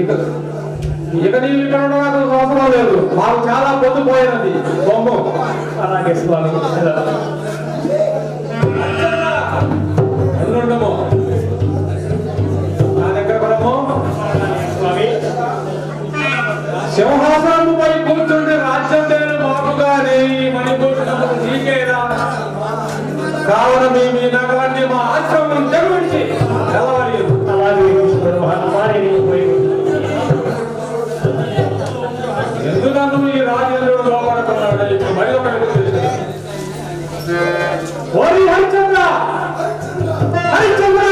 ఇక ఇక నీవు ఇక్కడ ఉండడానికి అవసరం లేదు. మాకు చాలా పొద్దుపోయినది బొమ్మ. అలాగే స్వామి. ఎల్లుండము. నా దగ్గర స్వామి. కూర్చుంటే రాజ్యం లేదు మాకు గాని మణిపూర్ణము నీకేరా కావున మీ మీ నగరాన్ని మా ఆశ్రమం తెరవించి ఎందుకను ఈ రాజేంద్రుడు లోపడుతున్నాడు ఇప్పుడు మరి ఓరి హరిచంద్ర! హరిచంద్ర!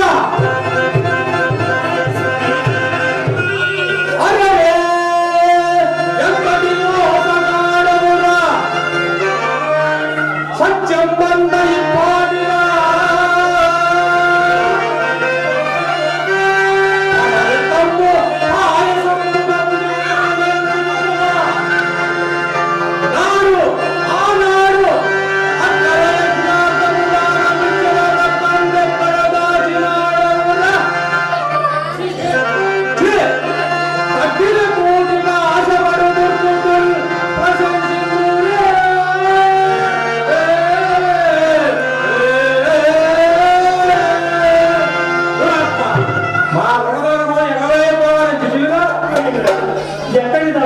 సత్యం బంద 对的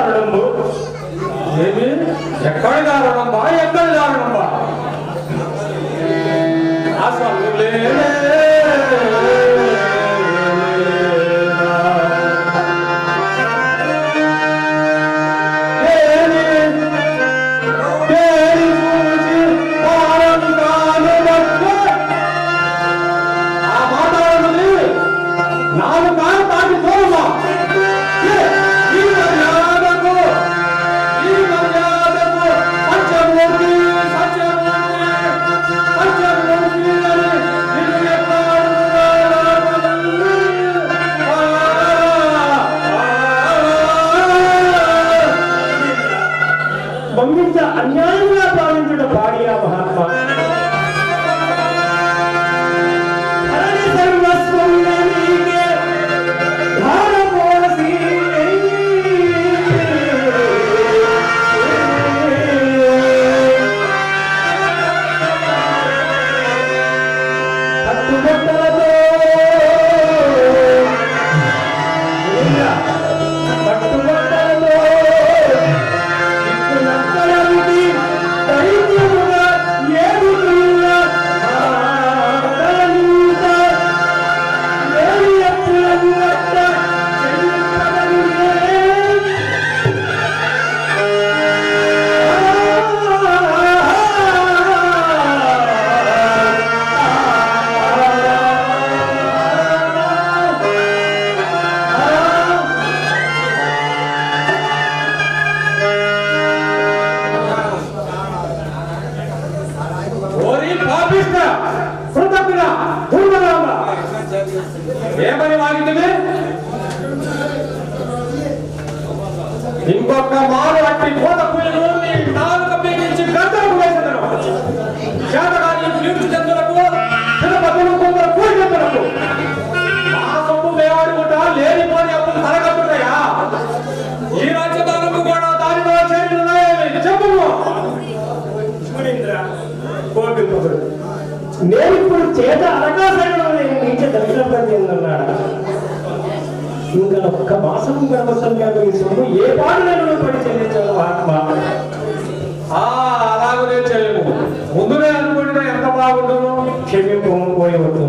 కృతజ్ఞ ఏమని వాగింది ఇంకొక మారు అట్టి కోట పుయ్యను నీ నాలుక పీకించి వేసేదను శాతకాన్ని కీర్తి చెందులకు తిరుపతులు కొందరు కూడి చెందులకు మా సొమ్ము లేనిపోని నేను ఇప్పుడు చేత అనకాశంలో నీచ దర్శనం పొందిందన్నాడు ఇంకా ఒక్క మాసం గర్భసంఖ్యకు ఈ సొమ్ము. ఏ పాటలను పడి చెల్లించాలి మహాత్మా? ఆ అలాగనే చేయము ముందునే అనుకుంటే ఎంత బాగుండును క్షమింపు పోయవద్దు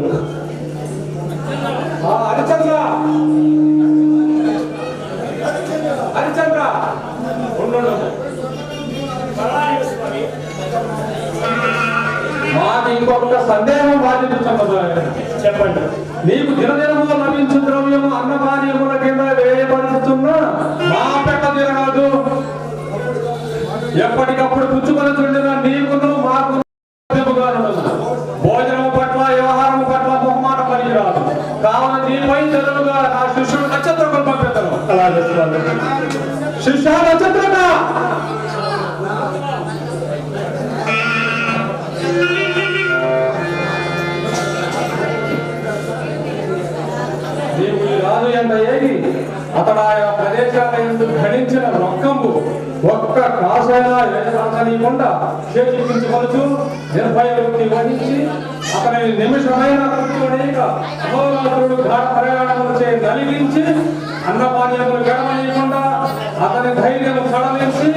ఇంకొక సందేహం బాధితున్నది చెప్పండి. నీకు దినదినము లభించు ద్రవ్యము అన్నపానీయముల కింద వేయబడుతున్న మా పెట్ట తిరగదు ఎప్పటికప్పుడు పుచ్చుకొని చుండిన నీకును మాకు భోజనము పట్ల వ్యవహారము పట్ల బహుమాన పనికిరాదు కావున నీపై చదువుగా నా శిష్యుడు నక్షత్రం స్వామి శిష్య నక్షత్రక! అతడు ఆయా ప్రదేశాల గణించిన రొక్కము ఒక్క కాసైనా వేదనీయకుండా చేపించవచ్చు నిర్భయ వృత్తి వహించి అతని నిమిషమైన కృత్యుడేక అహోరాత్రుడు ఘాట ప్రయాణములచే నలిగించి అన్నపానీయములు గడమనీయకుండా అతని ధైర్యము సడలించి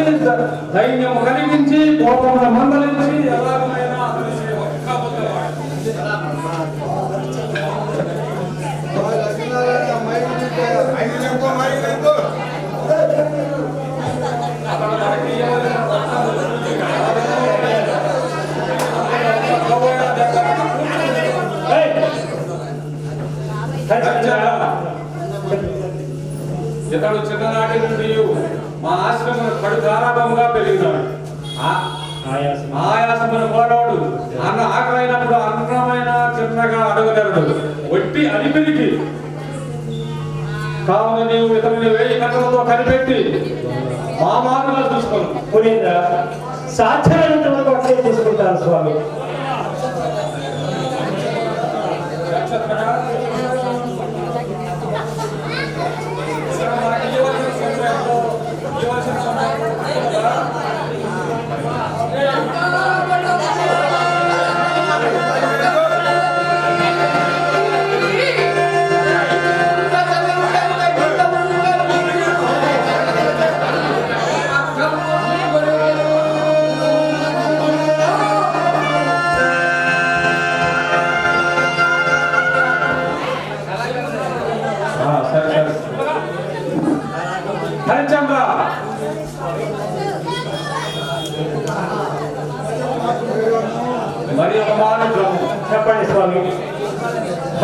ధైర్యము కలిగించి కోపమును మందలించి ఎలాగైనా ఇతడు చిన్ననాటి నుండి మా ఆశ్రమం కడు గారాభంగా పెరిగినాడు. ఆయాసమును. పోరాడు అన్న ఆకలైనప్పుడు అన్నమైన చిన్నగా అడగలేడు ఒట్టి అలిపిరికి కావున నీవు ఇతరుని వేయి కట్టలతో కనిపెట్టి మా మార్గంలో చూసుకోను. సాధ్యమైనంత వరకు అట్లే తీసుకుంటాను స్వామి.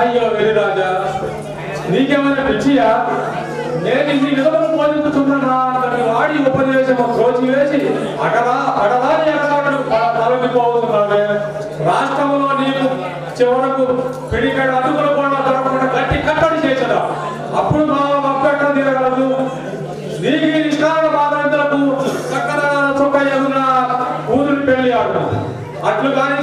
అయ్యో వెరిరాజా నీకేమైనా పిచ్చియా? నేను ఇన్ని విధములు పోషించుతున్నానా వాడి ఉపదేశం రోజు వేసి అగరా అగరాని అగరాడు తలగిపోతున్నావే రాష్ట్రంలో నీకు చివరకు పిడికడ అదుపులు కూడా దొరకకుండా గట్టి కట్టడి చేసదా? అప్పుడు మా అప్పెట్ట తిరగలదు. నీకు ఈ నిష్కారణ బాధలకు చక్కగా చొక్క ఎదురు కూతురు పెళ్ళి ఆడు అట్లు కానీ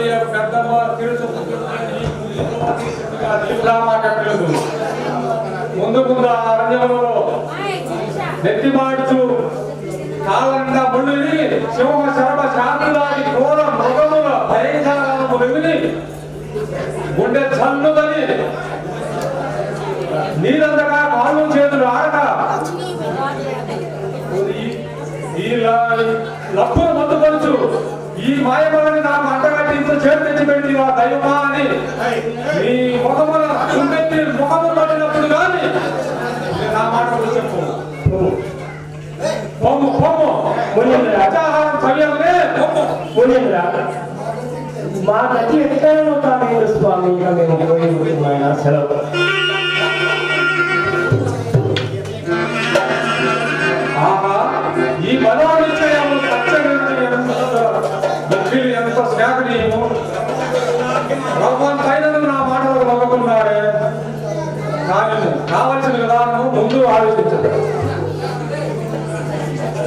తల్లి పెద్దమ్మ తిరుచు ముందు ముందు ఆ అరణ్యంలో నెత్తి మాడుచు కాలంగా ముళ్ళుని శివ శరభ శాంతులాది ఘోర మృగముల భయంకరాలను వెవిని గుండె చల్లుదని నీరంతగా కాళ్ళు చేతులు ఆడక ఈ- ఈ ఈ మాయమని నాకు అంటగా చేతి తెచ్చి పెట్టి ఆ దైవమా అని నీ ముఖమున గుండెత్తి ముఖము పడినప్పుడు కానీ నా మాట చెప్పు. పొమ్ము పొమ్ము. అత్యాహారం మునీంద్ర మా గతి ఎక్కడో స్వామి. మేము పోయి ఆయన సెలవు.